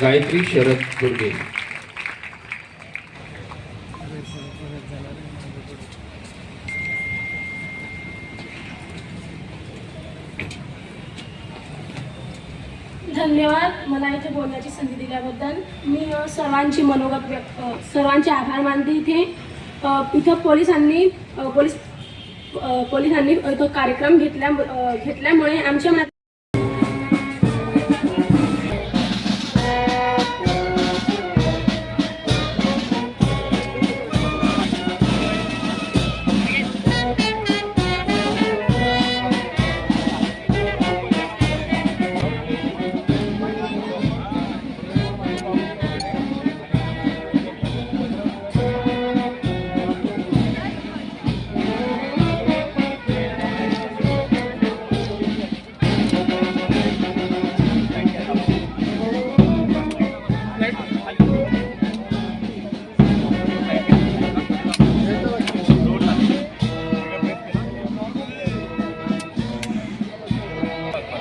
गायत्री शरद दुर्गे. धन्यवाद. मला इथे बोलण्याची संधी दिल्याबद्दल. मी सर्वांची मनोगत व्यक्त सर्वांचे आभार मानते इथे. इथं पोलिसांनी पोलीस पोलिसांनी तो कार्यक्रम घेतल्या घेतल्यामुळे आमच्या मनात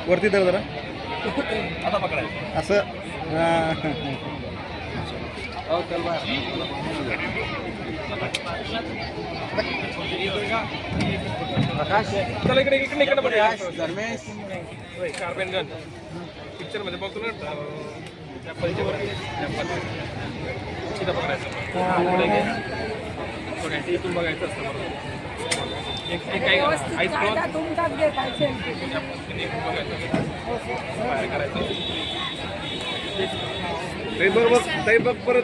वरती धर जरा. आता पकडायचं. असं. हां. चला इकडे इकडे इकडे बघा कार्बन गन. पिक्चरमध्ये बघतो ना अं, त्या पलटीवरती त्या पलटी. तिथं पकडायचं. पुढे घे. बघायचं इथून बघायचं असतं बरोबर. एक एक काय आईस क्लॉथ इथून ताई बघ परत.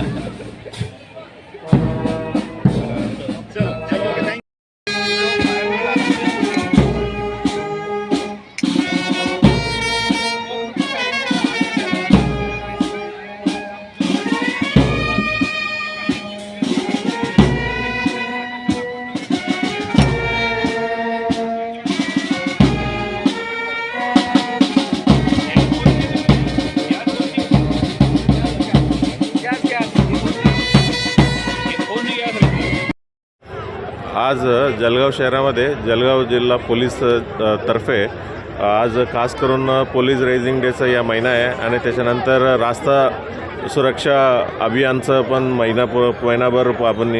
आज जळगाव शहरामध्ये जळगाव जिल्हा पोलीस तर्फे आज खास करून पोलीस रेझिंग डेचा या महिना आहे. आणि त्याच्यानंतर रास्ता सुरक्षा अभियानचं पण महिना महिनाभर आपण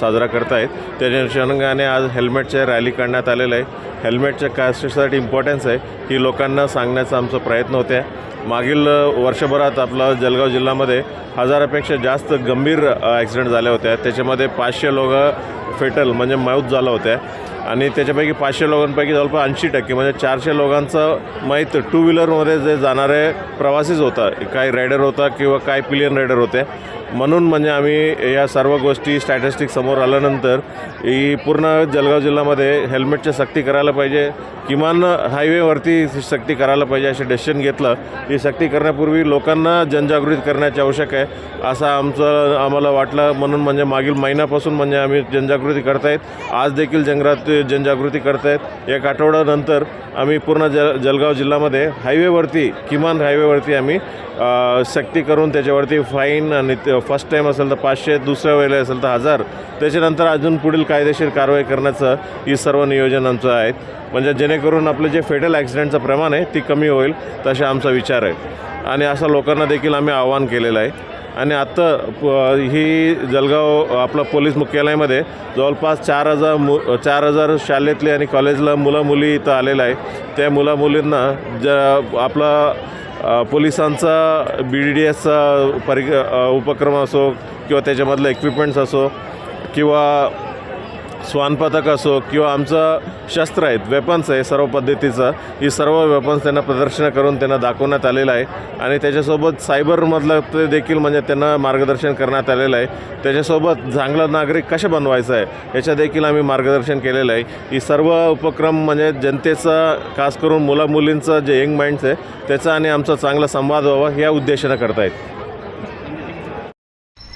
साजरा करतायत. त्याच्या अनुषंगाने आज हेल्मेटच्या रॅली काढण्यात आलेलं आहे. हेल्मेटच्या कशासाठी इम्पॉर्टन्स आहे. ही लोकांना सांगण्याचा आमचा प्रयत्न होत्या. मागील वर्षभरात आपला जळगाव जिल्ह्यामध्ये हजारापेक्षा जास्त गंभीर ॲक्सिडेंट झाल्या होत्या. त्याच्यामध्ये पाचशे लोक फेटल म्हणजे मौत झालं होत्या. आणि त्याच्यापैकी पाचशे लोकांपैकी जवळपास ऐंशी टक्के म्हणजे चारशे लोकांचं माहीत टू व्हीलरमध्ये जे जाणारे प्रवासीच होता. काही रायडर होता किंवा काय पिलियन रायडर होते. म्हणून म्हणजे आम्ही या सर्व गोष्टी स्टॅटिस्टिक समोर आल्यानंतर ही पूर्ण जळगाव जिल्ह्यामध्ये हेल्मेटची सक्ती करायला पाहिजे. किमान हायवेवरती सक्ती करायला पाहिजे असे डिसिशन घेतलं. ही सक्ती करण्यापूर्वी लोकांना जनजागृती करण्याची आवश्यक आहे. असं आमचं आम्हाला वाटलं. म्हणून म्हणजे मागील महिन्यापासून म्हणजे आम्ही जनजागृती करतायत. आज देखील जंगरात जनजागृती करतायत. एक आठवड्यानंतर आम्ही पूर्ण ज जळगाव जिल्ह्यामध्ये हायवेवरती किमान हायवेवरती आम्ही सक्ती करून त्याच्यावरती फाईन आणि फर्स्ट टाईम असेल तर पाचशे दुसऱ्या वेळेला असेल तर हजार. त्याच्यानंतर अजून पुढील कायदेशीर कारवाई करण्याचं ही सर्व नियोजन आमचं आहे. म्हणजे जेणेकरून आपलं जे फेटल ॲक्सिडेंटचं प्रमाण आहे ती कमी होईल तसा आमचा विचार आहे. आणि असं लोकांना देखील आम्ही आवाहन केलेलं आहे. आणि आत्ता प- ही जलगाव आपलं पोलीस मुख्यालयामध्ये जवळपास चार हजार मु चार हजार शाळेतले आणि कॉलेजला मुलं मुली इथं आलेलं आहे. त्या मुलामुलींना ज आपला पोलिसांचा बी डी डी एसचा परि उपक्रम असो किंवा त्याच्यामधलं इक्विपमेंट्स असो किंवा स्वानपथक असो किंवा आमचं शस्त्र आहेत वेपन्स आहे सर्व पद्धतीचं ही सर्व वेपन्स त्यांना प्रदर्शन करून त्यांना दाखवण्यात आलेलं आहे. आणि त्याच्यासोबत सायबरमधलं ते देखील म्हणजे त्यांना मार्गदर्शन करण्यात आलेलं आहे. त्याच्यासोबत चांगला नागरिक कसे बनवायचं आहे याच्या देखील आम्ही मार्गदर्शन केलेलं आहे. ही सर्व उपक्रम म्हणजे जनतेचा खास करून मुलामुलींचं जे यंग माइंड्स आहे त्याचा आणि आमचा चांगला संवाद व्हावा या उद्देशानं करतायत.